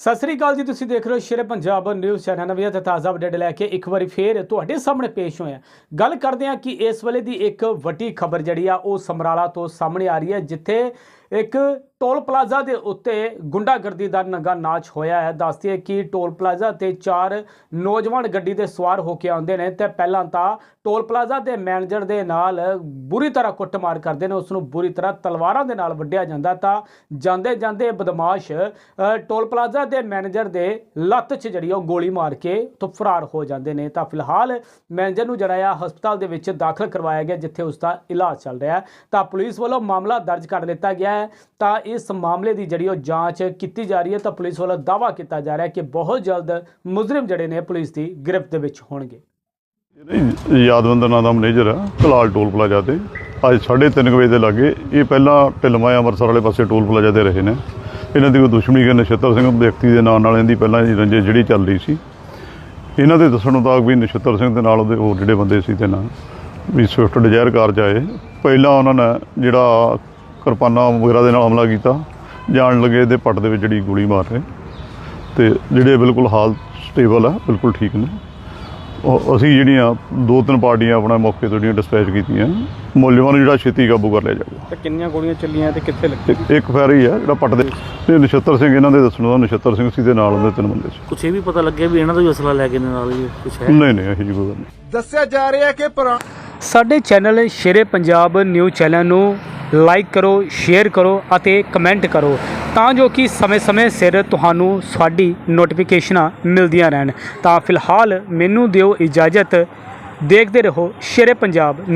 ਸਤਿ ਸ੍ਰੀ ਅਕਾਲ ਜੀ, ਤੁਸੀਂ ਦੇਖ ਰਹੇ ਹੋ ਸ਼ੇਰੇ ਪੰਜਾਬ ਨਿਊਜ਼ ਚੈਨਲ ਨਵੀਂ ਤੇ ਤਾਜ਼ਾ ਅਪਡੇਟ ਲੈ ਕੇ ਇੱਕ ਵਾਰੀ ਫੇਰ ਤੁਹਾਡੇ ਸਾਹਮਣੇ ਪੇਸ਼ ਹੋਇਆ ਗੱਲ ਕਰਦੇ ਹਾਂ ਕਿ ਇਸ ਵੇਲੇ ਦੀ ਇੱਕ ਵੱਡੀ ਖਬਰ ਜਿਹੜੀ ਆ, ਉਹ ਸਮਰਾਲਾ ਤੋਂ ਸਾਹਮਣੇ ਆ ਰਹੀ ਹੈ, ਜਿੱਥੇ ਇੱਕ ਟੋਲ ਪਲਾਜ਼ਾ ਦੇ ਉੱਤੇ ਗੁੰਡਾਗਰਦੀ ਦਾ ਨੰਗਾ ਨਾਚ ਹੋਇਆ ਹੈ। ਦੱਸਦੀ ਹੈ ਕਿ ਟੋਲ ਪਲਾਜ਼ਾ ਤੇ ਚਾਰ ਨੌਜਵਾਨ ਗੱਡੀ ਦੇ ਸਵਾਰ ਹੋ ਕੇ ਆਉਂਦੇ ਨੇ ਤੇ ਪਹਿਲਾਂ ਤਾਂ ਟੋਲ ਪਲਾਜ਼ਾ ਦੇ ਮੈਨੇਜਰ ਦੇ ਨਾਲ ਬੁਰੀ ਤਰ੍ਹਾਂ ਕੁੱਟਮਾਰ ਕਰਦੇ ਨੇ। ਉਸ ਨੂੰ ਬੁਰੀ ਤਰ੍ਹਾਂ ਤਲਵਾਰਾਂ ਦੇ ਨਾਲ ਵੱਢਿਆ ਜਾਂਦਾ ਤਾਂ ਜਾਂਦੇ ਜਾਂਦੇ ਬਦਮਾਸ਼ ਟੋਲ ਪਲਾਜ਼ਾ ਦੇ ਮੈਨੇਜਰ ਦੇ ਲੱਤ 'ਚ ਜਿਹੜੀ ਉਹ ਗੋਲੀ ਮਾਰ ਕੇ ਤੋਂ ਫਰਾਰ ਹੋ ਜਾਂਦੇ ਨੇ। ਤਾਂ ਫਿਲਹਾਲ ਮੈਨੇਜਰ ਨੂੰ ਜਿਹੜਾ ਆ ਹਸਪਤਾਲ ਦੇ ਵਿੱਚ ਦਾਖਲ ਕਰਵਾਇਆ ਗਿਆ, ਜਿੱਥੇ ਉਸ ਦਾ ਇਲਾਜ ਚੱਲ ਰਿਹਾ ਤਾਂ ਪੁਲਿਸ ਵੱਲੋਂ ਮਾਮਲਾ ਦਰਜ ਕਰ ਲਿੱਤਾ ਗਿਆ ਹੈ ਤਾਂ ਇਸ ਮਾਮਲੇ ਦੀ ਜਿਹੜੀ ਉਹ ਜਾਂਚ ਕੀਤੀ ਜਾ ਰਹੀ ਹੈ, ਤਾਂ ਪੁਲਿਸ ਵੱਲੋਂ ਦਾਅਵਾ ਕੀਤਾ ਜਾ ਰਿਹਾ ਹੈ ਕਿ ਬਹੁਤ ਜਲਦ ਮੁਜਰਮ ਜਿਹੜੇ ਨੇ, ਪੁਲਿਸ ਦੀ ਗ੍ਰਿਫਤ ਦੇ ਵਿੱਚ ਹੋਣਗੇ। ਇਹ ਯਾਦਵੰਦਰ ਨਾਂ ਦਾ ਮੈਨੇਜਰ ਆ ਕਲਾਲ ਟੋਲ ਪਲਾਜ਼ਾ ਤੇ। ਅੱਜ 3:30 ਵਜੇ ਦੇ ਲਾਗੇ ਇਹ ਪਹਿਲਾਂ ਢਿਲਮਾ ਅੰਮ੍ਰਿਤਸਰ ਵਾਲੇ ਪਾਸੇ ਟੋਲ ਪਲਾਜ਼ਾ ਤੇ ਰਹੇ ਨੇ। ਇਹਨਾਂ ਦੀ ਕੋਈ ਦੁਸ਼ਮਣੀ ਕਿ ਨਛੱਤਰ ਸਿੰਘ ਵਿਅਕਤੀ ਦੇ ਨਾਂ ਨਾਲ ਇਹਦੀ ਪਹਿਲਾਂ ਹੀ ਰੰਜੇ ਜਿਹੜੀ ਚੱਲ ਰਹੀ ਸੀ। ਇਹਨਾਂ ਦੇ ਦੱਸਣ ਮੁਤਾਬਕ ਵੀ ਨਛੱਤਰ ਸਿੰਘ ਦੇ ਨਾਲ ਉਹਦੇ ਹੋਰ ਜਿਹੜੇ ਬੰਦੇ ਸੀ ਤੇ ਨਾਲ ਵੀ ਸਵਿਫਟ ਡਿਜ਼ਾਇਰ ਕਾਰ 'ਚ ਆਏ। ਪਹਿਲਾਂ ਉਹਨਾਂ ਨੇ ਜਿਹੜਾ ਕਿਰਪਾਨਾਂ ਵਗੈਰਾ ਦੇ ਨਾਲ ਹਮਲਾ ਕੀਤਾ। ਜਾਣ ਲੱਗੇ ਇਹਦੇ ਪੱਟ ਦੇ ਵਿੱਚ ਜਿਹੜੀ ਗੋਲੀ ਮਾਰ ਰਹੇ। ਤੇ ਜਿਹੜੇ ਬਿਲਕੁਲ ਹਾਲ ਸਟੇਬਲ ਆ ਬਿਲਕੁਲ ਠੀਕ ਨੇ। ਅਸੀਂ ਜਿਹੜੀਆਂ ਦੋ ਤਿੰਨ ਪਾਰਟੀਆਂ ਆਪਣਾ ਮੌਕੇ ਤੋਂ ਜਿਹੜੀਆਂ ਡਿਸਪੈਚ ਕੀਤੀਆਂ ਮੁਲਜ਼ਮਾਂ ਨੂੰ ਜਿਹੜਾ ਛੇਤੀ ਕਾਬੂ ਕਰ ਲਿਆ ਜਾਊਗਾ ਤੇ ਕਿੰਨੀਆਂ ਗੋਲੀਆਂ ਚੱਲੀਆਂ ਤੇ ਕਿੱਥੇ ਲੱਗੀ ਇੱਕ- ਫੈਰ ਹੀ ਆ ਜਿਹੜਾ ਪੱਟ ਦੇ ਤੇ ਨਛੱਤਰ ਸਿੰਘ ਇਹਨਾਂ ਦੇ ਦੱਸਣ ਦਾ ਨਛੱਤਰ ਸਿੰਘ ਸੀ ਦੇ ਨਾਲ ਉਹਦੇ ਤਿੰਨ ਬੰਦੇ ਸੀ। ਕੁਛ ਇਹ ਵੀ ਪਤਾ ਲੱਗਿਆ ਵੀ ਇਹਨਾਂ ਦਾ ਵੀ ਅਸਲਾ ਲੈ ਕੇ ਨੇ ਨਾਲ ਹੀ ਕੁਛ ਹੈ? ਨਹੀਂ ਨਹੀਂ ਇਹੋ ਜਿਹੀ ਕੋਈ ਗੱਲ ਨਹੀਂ। ਦੱਸਿਆ ਜਾ ਰਿਹਾ ਕਿ ਸਾਡੇ channel Shere Punjab news channel ਨੂੰ ਲਾਈਕ ਕਰੋ, ਸ਼ੇਅਰ ਕਰੋ ਅਤੇ ਕਮੈਂਟ ਕਰੋ ਤਾਂ ਜੋ ਕਿ ਸਮੇਂ-ਸਮੇਂ ਸਿਰ ਤੁਹਾਨੂੰ ਸਾਡੀ ਨੋਟੀਫਿਕੇਸ਼ਨਾਂ ਮਿਲਦੀਆਂ ਰਹਿਣ। ਤਾਂ ਫਿਲਹਾਲ ਮੈਨੂੰ ਦਿਓ ਇਜਾਜ਼ਤ। ਦੇਖਦੇ ਰਹੋ ਸ਼ੇਰੇ ਪੰਜਾਬ